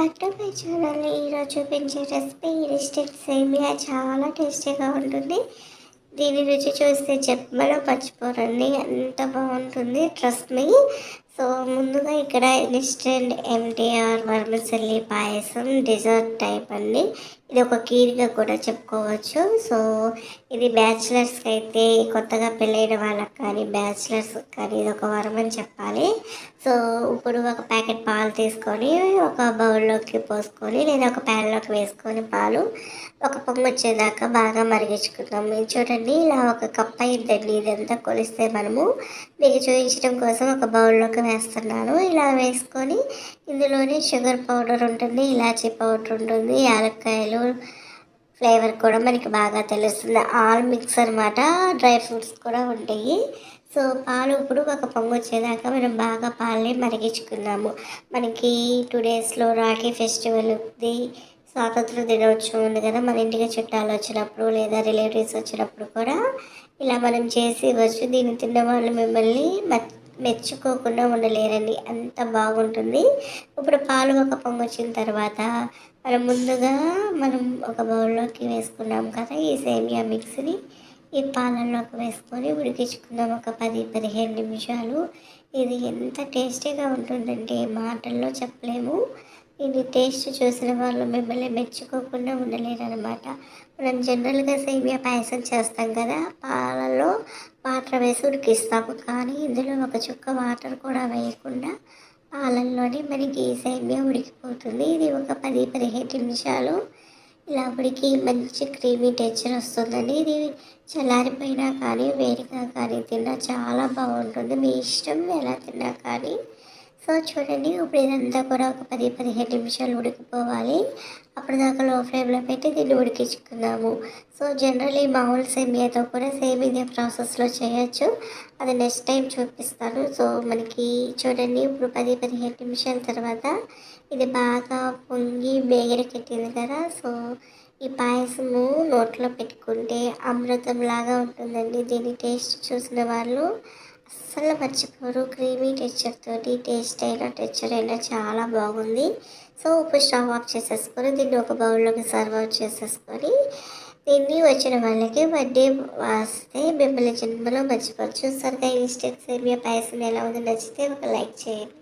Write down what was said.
Back to my channel ఈరోజు చూపించే recipe instant సేమియా చాలా టేస్టీగా ఉంటుంది. దీని రుచి చూస్తే చెప్పమలో పచ్చిపోరండి ఎంత బాగుంటుంది ట్రస్ట్ మీ సో ముందుగా ఇక్కడ instant MTR vermicelli payasam dessert type అండి. ఇది ఒక కీరిగా కూడా చెప్పుకోవచ్చు. సో ఇది బ్యాచిలర్స్కి అయితే కొత్తగా పెళ్ళైన వాళ్ళకి కానీ బ్యాచిలర్స్ కానీ ఇది ఒక వరం అని చెప్పాలి. సో ఇప్పుడు ఒక ప్యాకెట్ పాలు తీసుకొని ఒక బౌల్లోకి పోసుకొని లేదా ఒక ప్యాన్లోకి వేసుకొని పాలు ఒక పొంగు వచ్చేదాకా బాగా మరిగించుకుందాం. మీరు చూడండి ఇలా ఒక కప్ అయిందండి ఇదంతా కొలిస్తే మనము మీకు చూపించడం కోసం ఒక బౌల్లోకి వేస్తున్నాను. ఇలా వేసుకొని ఇందులోనే షుగర్ పౌడర్ ఉంటుంది ఇలాచీ పౌడర్ ఉంటుంది యాలక్కాయలు ఫ్లేవర్ కూడా మనకి బాగా తెలుస్తుంది. ఆల్ మిక్స్ అనమాట డ్రై ఫ్రూట్స్ కూడా ఉంటాయి. సో పాలు ఇప్పుడు ఒక పొంగు వచ్చేదాకా మనం బాగా పాలని మరిగించుకున్నాము మనకి టూ డేస్లో రాఖీ ఫెస్టివల్ ఉంది స్వాతంత్ర దినోత్సవం ఉంది కదా మన ఇంటికి చుట్టాలు వచ్చినప్పుడు లేదా రిలేటివ్స్ వచ్చినప్పుడు కూడా ఇలా మనం చేసి ఇవ్వచ్చు. దీన్ని తిన్న వాళ్ళు మిమ్మల్ని మెచ్చుకోకుండా ఉండలేరండి. అంత బాగుంటుంది. ఇప్పుడు పాలు ఒక పొంగు వచ్చిన తర్వాత మనం ముందుగా మనం ఒక బౌల్లోకి వేసుకున్నాం కదా ఈ సేమియా మిక్స్ని. ఈ పాలల్లోకి వేసుకొని ఉడికించుకుందాం. ఒక పది పదిహేను నిమిషాలు. ఇది ఎంత టేస్టీగా ఉంటుందంటే మాటల్లో చెప్పలేము. ఇది టేస్ట్ చూసిన వాళ్ళు మిమ్మల్ని మెచ్చుకోకుండా ఉండలేరనమాట మనం జనరల్గా సేమియా పాయసం చేస్తాం కదా పాలలో వాటర్ వేసి ఉడికిస్తాము. కానీ ఇందులో ఒక చుక్క వాటర్ కూడా వేయకుండా పాలల్లోనే మనకి సేమియా ఉడికిపోతుంది. ఇది ఒక పది పదిహేను నిమిషాలు ఇలా ఉడికి మంచి క్రీమీ టెక్చర్ వస్తుందండి. ఇది చల్లారిపోయినా కానీ వేడిగా కానీ తిన్నా చాలా బాగుంటుంది. మీ ఇష్టం ఎలా తిన్నా కానీ సో చూడండి ఇప్పుడు ఇదంతా కూడా ఒక పది పదిహేను నిమిషాలు ఉడికిపోవాలి. అప్పుడు దాకా లో ఫ్లేమ్లో పెట్టి దీన్ని ఉడికించుకుందాము. సో జనరలీ మామూలు సేమియాతో కూడా సేమ్ ఇదే ప్రాసెస్లో చేయొచ్చు. అది నెక్స్ట్ టైం చూపిస్తాను. సో మనకి చూడండి ఇప్పుడు పది పదిహేను నిమిషాల తర్వాత ఇది బాగా పొంగి బేగరికెట్టింది కదా. సో ఈ పాయసము నోట్లో పెట్టుకుంటే అమృతం లాగా ఉంటుందండి. దీని టేస్ట్ చూసిన వాళ్ళు అస్సలు మర్చిపోరు క్రీమీ టెక్చర్ తోటి టేస్ట్ అయినా టెక్చర్ అయినా చాలా బాగుంది. సో ఉప్పు స్టవ్ ఆఫ్ చేసేసుకొని దీన్ని ఒక బౌల్లోకి సర్వ్ అవుట్ చేసేసుకొని దీన్ని వచ్చిన వాళ్ళకి బర్త్డే వస్తే మిమ్మల్ని జన్మలో మర్చిపోవచ్చు. చూసారుగా ఇన్స్టెంట్ మీ పాయసం ఎలా ఉందో నచ్చితే ఒక లైక్ చేయండి.